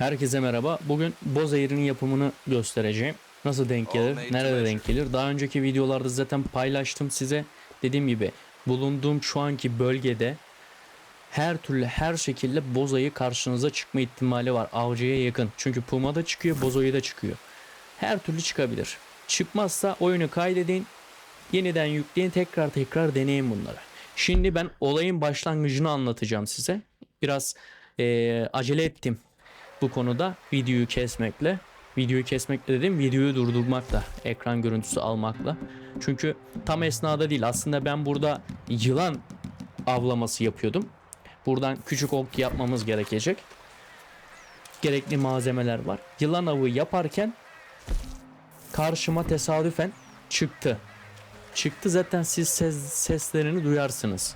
Herkese merhaba. Bugün boz eğrinin yapımını göstereceğim. Nasıl denk gelir, nerede denk gelir. Daha önceki videolarda zaten paylaştım size. Dediğim gibi bulunduğum şu anki bölgede her türlü her şekilde bozayı karşınıza çıkma ihtimali var. Avcıya yakın. Çünkü puma da çıkıyor, bozoyu da çıkıyor. Her türlü çıkabilir. Çıkmazsa oyunu kaydedin, yeniden yükleyin, tekrar tekrar deneyin bunları. Şimdi ben olayın başlangıcını anlatacağım size. Biraz eee, acele ettim bu konuda videoyu kesmekle. Videoyu kesmekle dedim videoyu durdurmakla, ekran görüntüsü almakla. Çünkü tam esnada değil aslında ben burada yılan avlaması yapıyordum. Buradan küçük ok yapmamız gerekecek. Gerekli malzemeler var. Yılan avı yaparken karşıma tesadüfen çıktı. Çıktı zaten siz ses, seslerini duyarsınız.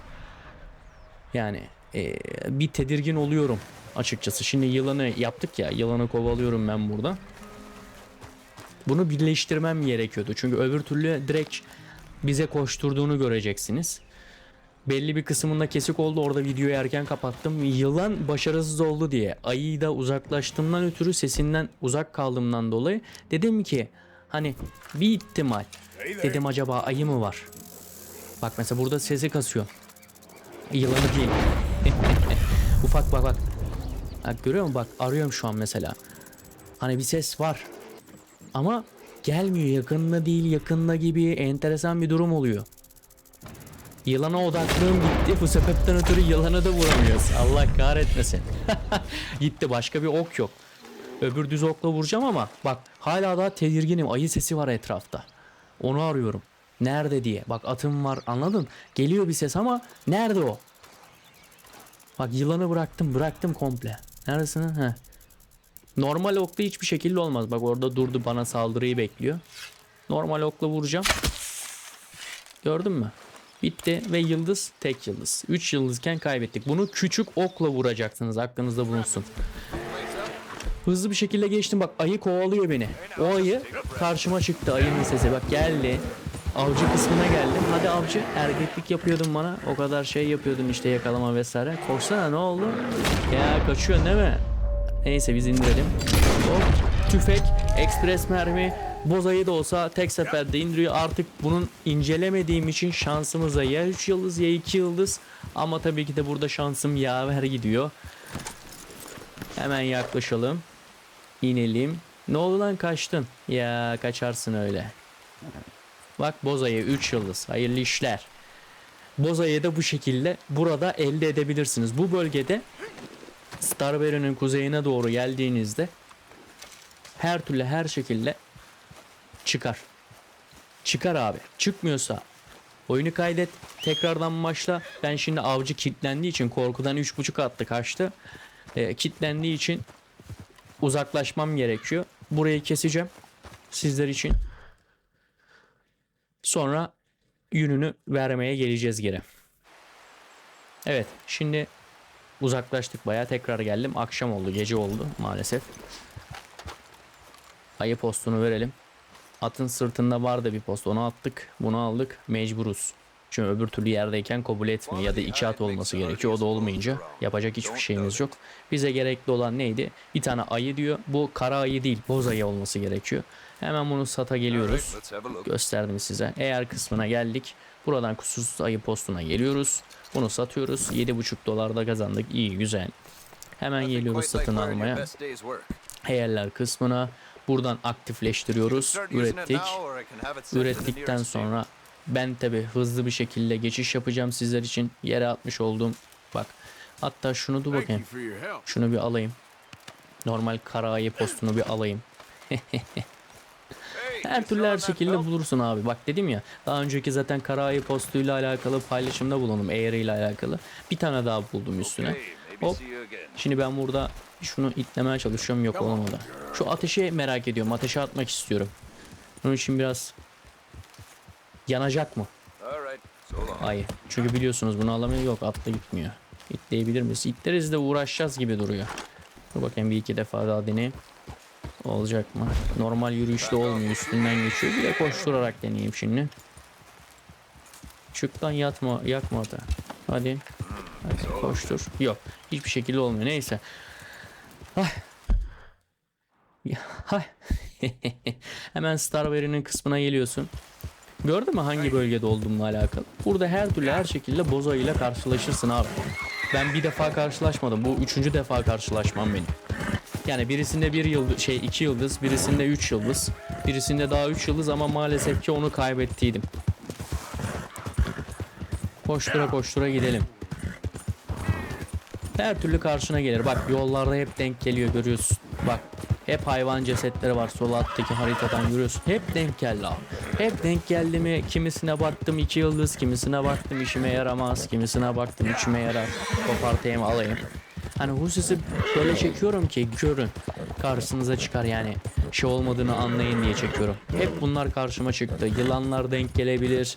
Yani eee, bir tedirgin oluyorum açıkçası. Şimdi yılanı yaptık ya. Yılanı kovalıyorum ben burada. Bunu birleştirmem gerekiyordu. Çünkü öbür türlü direkt bize koşturduğunu göreceksiniz. Belli bir kısmında kesik oldu. Orada videoyu erken kapattım. Yılan başarısız oldu diye. Ayı da uzaklaştığımdan ötürü sesinden uzak kaldığımdan dolayı dedim ki hani bir ihtimal dedim acaba ayı mı var? Bak mesela burada sesi kasıyor. Yılanı değil. Ufak bak bak. Bak görüyor musun bak arıyorum şu an mesela. Hani bir ses var. Ama gelmiyor yakında değil yakında gibi enteresan bir durum oluyor. Yılana odaklığım gitti. Bu sebepten ötürü yılanı da vuramıyoruz. Allah kahretmesin. gitti başka bir ok yok. Öbür düz okla vuracağım ama bak hala daha tedirginim. Ayı sesi var etrafta. Onu arıyorum. Nerede diye. Bak atım var anladın? Geliyor bir ses ama nerede o? Bak yılanı bıraktım bıraktım komple. Neredesin? He. Normal okla hiçbir şekilde olmaz. Bak orada durdu bana saldırıyı bekliyor. Normal okla vuracağım. Gördün mü? Bitti ve yıldız tek yıldız. 3 yıldızken kaybettik. Bunu küçük okla vuracaksınız. Aklınızda bulunsun. Hızlı bir şekilde geçtim. Bak ayı kovalıyor beni. O ayı karşıma çıktı. Ayının sesi. Bak geldi. Avcı kısmına geldim. Hadi avcı erkeklik yapıyordun bana. O kadar şey yapıyordun işte yakalama vesaire. Koşsana ne oldu? Ya kaçıyorsun değil mi? Neyse biz indirelim. Hop. Tüfek, ekspres mermi, bozayı da olsa tek seferde indiriyor. Artık bunun incelemediğim için şansımıza ya 3 yıldız ya 2 yıldız. Ama tabii ki de burada şansım yaver gidiyor. Hemen yaklaşalım. İnelim. Ne oldu lan kaçtın? Ya kaçarsın öyle. Bak Boza'ya 3 yıldız. Hayırlı işler. Boza'yı da bu şekilde burada elde edebilirsiniz. Bu bölgede Starberry'nin kuzeyine doğru geldiğinizde her türlü her şekilde çıkar. Çıkar abi. Çıkmıyorsa oyunu kaydet. Tekrardan başla. Ben şimdi avcı kilitlendiği için korkudan 3.5 attı kaçtı. E, kilitlendiği için uzaklaşmam gerekiyor. Burayı keseceğim. Sizler için. Sonra yününü vermeye geleceğiz geri. Evet şimdi uzaklaştık baya tekrar geldim. Akşam oldu gece oldu maalesef. Ayı postunu verelim. Atın sırtında vardı bir post onu attık. Bunu aldık mecburuz. Çünkü öbür türlü yerdeyken kabul etmiyor ya da iki at olması gerekiyor. O da olmayınca yapacak hiçbir şeyimiz yok. Bize gerekli olan neydi? Bir tane ayı diyor. Bu kara ayı değil boz ayı olması gerekiyor. Hemen bunu sata geliyoruz. Gösterdim size. Eğer kısmına geldik. Buradan kusursuz ayı postuna geliyoruz. Bunu satıyoruz. 7,5 dolarda kazandık. İyi güzel. Hemen geliyoruz satın almaya. Eğerler kısmına. Buradan aktifleştiriyoruz. Ürettik. Ürettikten sonra ben tabi hızlı bir şekilde geçiş yapacağım sizler için. Yere atmış olduğum bak. Hatta şunu dur bakayım. Şunu bir alayım. Normal kara ayı postunu bir alayım. Her türlü her şekilde bulursun abi. Bak dedim ya daha önceki zaten kara ayı postuyla alakalı paylaşımda bulundum. Eğer ile alakalı. Bir tane daha buldum üstüne. Hop. Şimdi ben burada şunu itlemeye çalışıyorum. Yok olmadı. Şu ateşi merak ediyorum. Ateşe atmak istiyorum. Onun için biraz yanacak mı? Hayır. Çünkü biliyorsunuz bunu alamıyor. Yok atla gitmiyor. İtleyebilir miyiz? İtleriz de uğraşacağız gibi duruyor. Dur bakayım bir iki defa daha deneyeyim. Olacak mı? Normal yürüyüşte olmuyor. Üstünden geçiyor. Bir de koşturarak deneyeyim şimdi. Çık lan yatma. Yakmadı. Hadi. Hadi koştur. Yok. Hiçbir şekilde olmuyor. Neyse. Ya, hay. Hemen Starberry'nin kısmına geliyorsun. Gördün mü hangi bölgede olduğumla alakalı? Burada her türlü her şekilde boza ile karşılaşırsın abi. Ben bir defa karşılaşmadım. Bu üçüncü defa karşılaşmam benim. Yani birisinde bir yıldız, şey iki yıldız, birisinde üç yıldız, birisinde daha üç yıldız ama maalesef ki onu kaybettiydim. Koştura koştura gidelim. Her türlü karşına gelir. Bak yollarda hep denk geliyor görüyorsun. Bak hep hayvan cesetleri var sol alttaki haritadan görüyorsun. Hep denk geldi abi. Hep denk geldi mi kimisine baktım iki yıldız, kimisine baktım işime yaramaz, kimisine baktım içime yarar. Kopartayım alayım. Hani bu sesi böyle çekiyorum ki görün. Karşınıza çıkar yani. Şey olmadığını anlayın diye çekiyorum. Hep bunlar karşıma çıktı. Yılanlar denk gelebilir.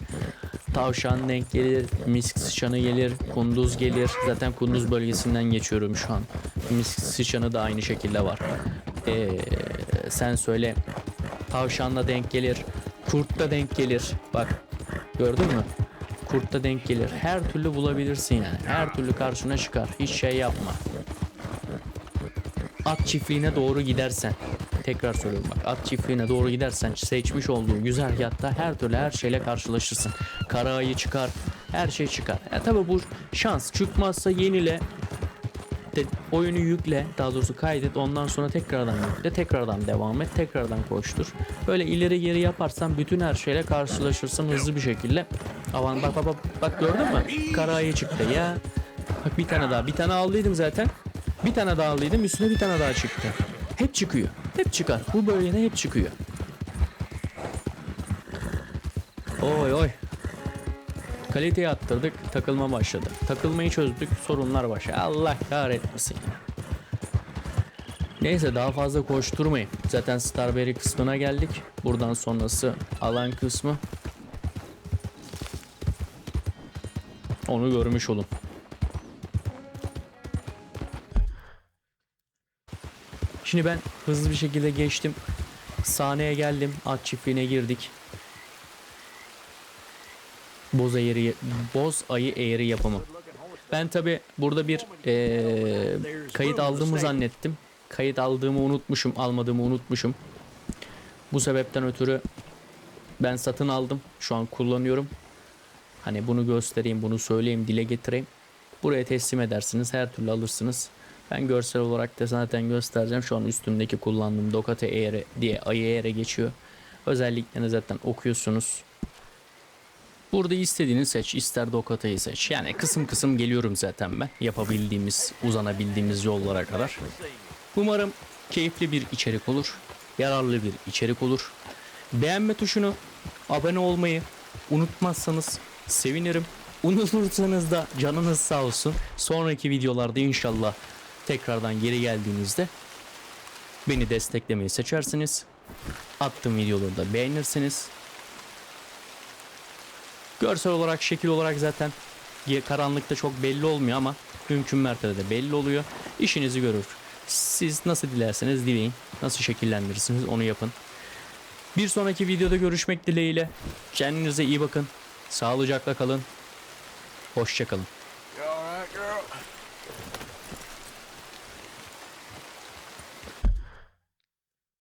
Tavşan denk gelir. Misk sıçanı gelir. Kunduz gelir. Zaten kunduz bölgesinden geçiyorum şu an. Misk sıçanı da aynı şekilde var. Ee, sen söyle. Tavşanla denk gelir. Kurt da denk gelir. Bak gördün mü? Kurt da denk gelir. Her türlü bulabilirsin yani. Her türlü karşına çıkar. Hiç şey yapma. At çiftliğine doğru gidersen tekrar söylüyorum bak at çiftliğine doğru gidersen seçmiş olduğu güzergahta her türlü her şeyle karşılaşırsın. Kara ayı çıkar, her şey çıkar. E tabi bu şans çıkmazsa yenile de, oyunu yükle daha doğrusu kaydet ondan sonra tekrardan yükle tekrardan devam et tekrardan koştur. Böyle ileri geri yaparsan bütün her şeyle karşılaşırsın hızlı bir şekilde. Aman bak bak bak, bak gördün mü? Kara ayı çıktı ya. Bak bir tane daha bir tane aldıydım zaten. Bir tane daha aldıydım üstüne bir tane daha çıktı. Hep çıkıyor. Hep çıkar. Bu bölgede hep çıkıyor. Oy oy. Kaliteyi attırdık, takılma başladı. Takılmayı çözdük, sorunlar başladı. Allah kahretmesin ya. Neyse daha fazla koşturmayın. Zaten Starberry kısmına geldik. Buradan sonrası alan kısmı. Onu görmüş olun. Şimdi ben hızlı bir şekilde geçtim. Sahneye geldim. At çiftliğine girdik. Boz eğri, boz ayı eğri yapımı. Ben tabi burada bir eee, kayıt aldığımı zannettim. Kayıt aldığımı unutmuşum, almadığımı unutmuşum. Bu sebepten ötürü ben satın aldım. Şu an kullanıyorum. Hani bunu göstereyim, bunu söyleyeyim, dile getireyim. Buraya teslim edersiniz, her türlü alırsınız. Ben görsel olarak da zaten göstereceğim. Şu an üstümdeki kullandığım Dokate Air diye ayı Air'e geçiyor. Özelliklerini zaten okuyorsunuz. Burada istediğini seç. ister Dokata'yı seç. Yani kısım kısım geliyorum zaten ben. Yapabildiğimiz, uzanabildiğimiz yollara kadar. Umarım keyifli bir içerik olur. Yararlı bir içerik olur. Beğenme tuşunu, abone olmayı unutmazsanız sevinirim. Unutursanız da canınız sağ olsun. Sonraki videolarda inşallah tekrardan geri geldiğinizde beni desteklemeyi seçersiniz. Attığım videoları da beğenirsiniz. Görsel olarak, şekil olarak zaten karanlıkta çok belli olmuyor ama mümkün mertebede belli oluyor. İşinizi görür. Siz nasıl dilerseniz dileyin. Nasıl şekillendirirsiniz onu yapın. Bir sonraki videoda görüşmek dileğiyle. Kendinize iyi bakın. Sağlıcakla kalın. Hoşçakalın.